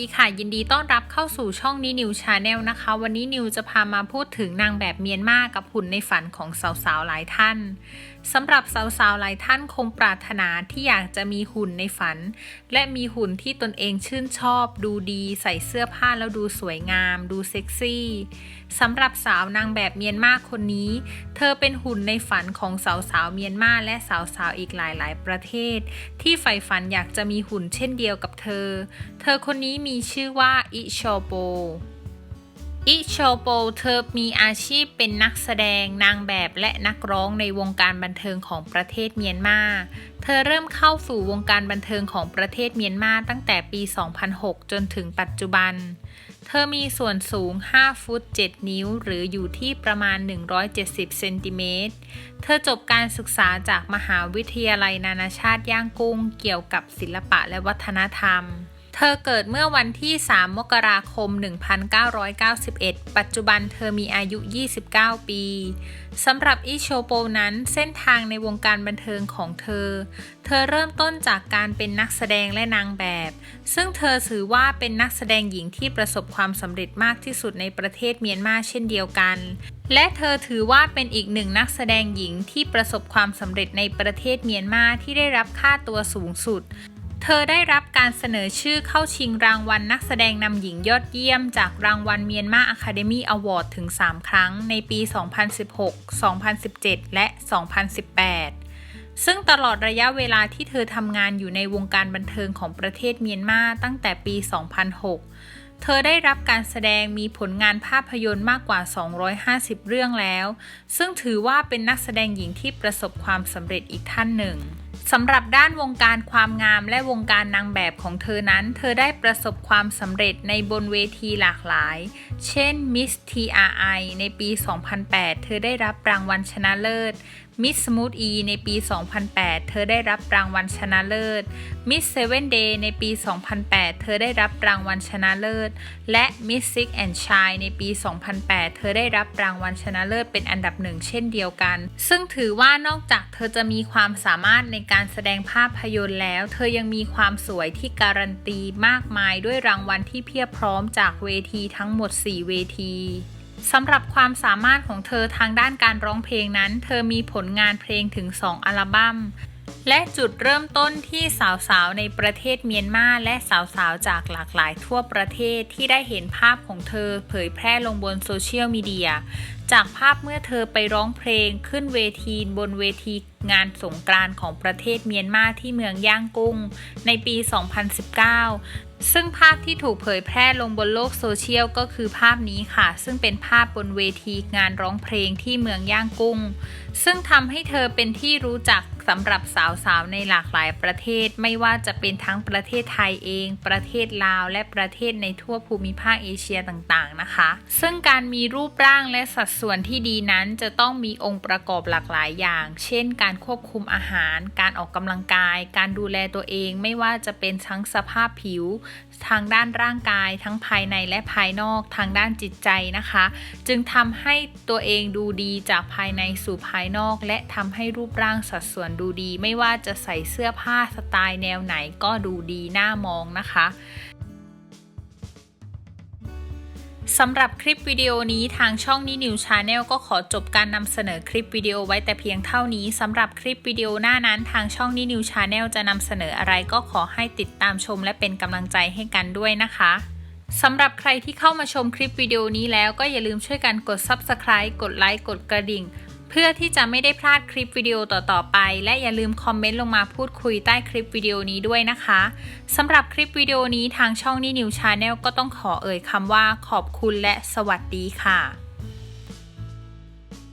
ดีค่ะ ยินดีต้อนรับเข้าสู่ช่องนี้นิวชาแนลนะคะ วันนี้นิวจะพามาพูดถึงนางแบบเมียนมากับหุ่นในฝันของสาวๆหลายท่านสำหรับสาวๆหลายท่านคงปรารถนาที่อยากจะมีหุ่นในฝัน และมีหุ่นที่ตนเองชื่นชอบ ดูดีใส่เสื้อผ้าแล้วดูสวยงาม ดูเซ็กซี่สำหรับสาวนางแบบเมียนมาคนนี้ เธอเป็นหุ่นในฝันของสาวๆเมียนมาและสาวๆอีกหลายๆ ประเทศ ที่ใฝ่ฝันอยากจะมีหุ่นเช่นเดียวกับเธอ เธอคนนี้มีีชื่อว่าอิโชโปอิโชโปเธอมีอาชีพเป็นนักแสดงนางแบบและนักร้องในวงการบันเทิงของประเทศเมียนมา เธอเริ่มเข้าสู่วงการบันเทิงของประเทศเมียนมาตั้งแต่ปี 2006 จนถึงปัจจุบัน เธอมีส่วนสูง 5 ฟุต 7 นิ้ว หรืออยู่ที่ประมาณ 170 เซนติเมตร เธอจบการศึกษาจากมหาวิทยาลัยนานาชาติย่างกุ้งเกี่ยวกับศิลปะและวัฒนธรรม เธอเกิดเมื่อวันที่ 3 มกราคม 1991 ปัจจุบันเธอมีอายุ 29 ปี สำหรับอิโชโปนั้นเส้นทางในวงการบันเทิงของเธอ เธอเริ่มต้นจากการเป็นนักแสดงและนางแบบ ซึ่งเธอถือว่าเป็นนักแสดงหญิงที่ประสบความสำเร็จมากที่สุดในประเทศเมียนมาเช่นเดียวกัน และเธอถือว่าเป็นอีกหนึ่งนักแสดงหญิงที่ประสบความสำเร็จในประเทศเมียนมาที่ได้รับค่าตัวสูงสุด เธอได้รับการเสนอชื่อเข้าชิงรางวัลนักแสดงนำหญิงยอดเยี่ยม จากรางวัลเมียนมาอะคาเดมี่อวอร์ดถึง 3 ครั้งในปี 2016 2017 และ 2018 ซึ่งตลอดระยะเวลาที่เธอทำงานอยู่ในวงการบันเทิงของประเทศเมียนมาตั้งแต่ปี 2006 เธอได้รับการแสดงมีผลงานภาพยนตร์มากกว่า 250 เรื่องแล้ว ซึ่งถือว่าเป็นนักแสดงหญิงที่ประสบความสำเร็จอีกท่านหนึ่ง สำหรับด้านวงการความงามและวงการนางแบบของเธอนั้น เธอได้ประสบความสำเร็จในบนเวทีหลากหลาย เช่น Miss TRI ในปี 2008 เธอได้รับรางวัลชนะเลิศ Miss Smooth E ในปี 2008 เธอได้รับรางวัลชนะเลิศ Miss Seven Day ในปี 2008 เธอได้รับรางวัลชนะเลิศ และ Miss Six and Shine ในปี 2008 เธอได้รับรางวัลชนะเลิศเป็นอันดับหนึ่งเช่นเดียวกัน ซึ่งถือว่านอกจากเธอจะมีความสามารถในการแสดงภาพยนตร์แล้ว เธอยังมีความสวยที่การันตีมากมายด้วยรางวัลที่เพียบพร้อมจากเวทีทั้งหมด 4 เวที สำหรับความสามารถของเธอทางด้านการร้องเพลงนั้น เธอมีผลงานเพลงถึง 2 อัลบั้มและจุดเริ่มต้นที่สาวๆ ในประเทศเมียนมาและสาวๆ จากหลากหลายทั่วประเทศที่ได้เห็นภาพของเธอเผยแพร่ลงบนโซเชียลมีเดีย จากภาพเมื่อเธอไปร้องเพลงขึ้นเวทีบนเวทีงานสงกรานต์ของประเทศเมียนมาที่เมืองย่างกุ้ง ในปี 2019ซึ่งภาพที่ถูกเผยแพร่ลงบนโลกโซเชียลก็คือภาพนี้ค่ะ ซึ่งเป็นภาพบนเวทีงานร้องเพลงที่เมืองย่างกุ้ง ซึ่งทำให้เธอเป็นที่รู้จักสำหรับสาวสาวๆในหลากหลายประเทศไม่ว่าจะเป็นทั้งประเทศไทยเอง ประเทศลาว และประเทศในทั่วภูมิภาคเอเชียต่างๆนะคะ ซึ่งการมีรูปร่างและสัดส่วนที่ดีนั้นจะต้องมีองค์ประกอบหลากหลายอย่าง เช่น การควบคุมอาหาร การออกกำลังกาย การดูแลตัวเองไม่ว่าจะเป็นทั้งสภาพผิว ทางด้านร่างกาย ทั้งภายในและภายนอกทางด้านจิตใจนะคะ จึงทำให้ตัวเองดูดีจากภายในสู่ภายนอก และทำให้รูปร่างสัดส่วนดูดีไม่ว่าจะใส่เสื้อผ้าสไตล์แนวไหนก็ดูดีน่ามองนะคะสำหรับคลิปวิดีโอนี้ทางช่องนี้นิวชาแนลก็ขอจบการนำเสนอคลิปวิดีโอไว้แต่เพียงเท่านี้สำหรับคลิปวิดีโอหน้านั้น ทางช่องนี้นิวชาแนลจะนำเสนออะไรก็ขอให้ติดตามชมและเป็นกำลังใจให้กันด้วยนะคะสำหรับใครที่เข้ามาชมคลิปวิดีโอนี้แล้วก็อย่าลืมช่วยกันกด Subscribe กดไลค์กดกระดิ่ง เพื่อที่จะไม่ได้พลาดคลิปวิดีโอต่อๆไป และอย่าลืมคอมเมนต์ลงมาพูดคุยใต้คลิปวิดีโอนี้ด้วยนะคะสำหรับคลิปวิดีโอนี้ทางช่องนี่นิวชาแนลก็ต้องขอเอ่ยคำว่าขอบคุณและสวัสดีค่ะ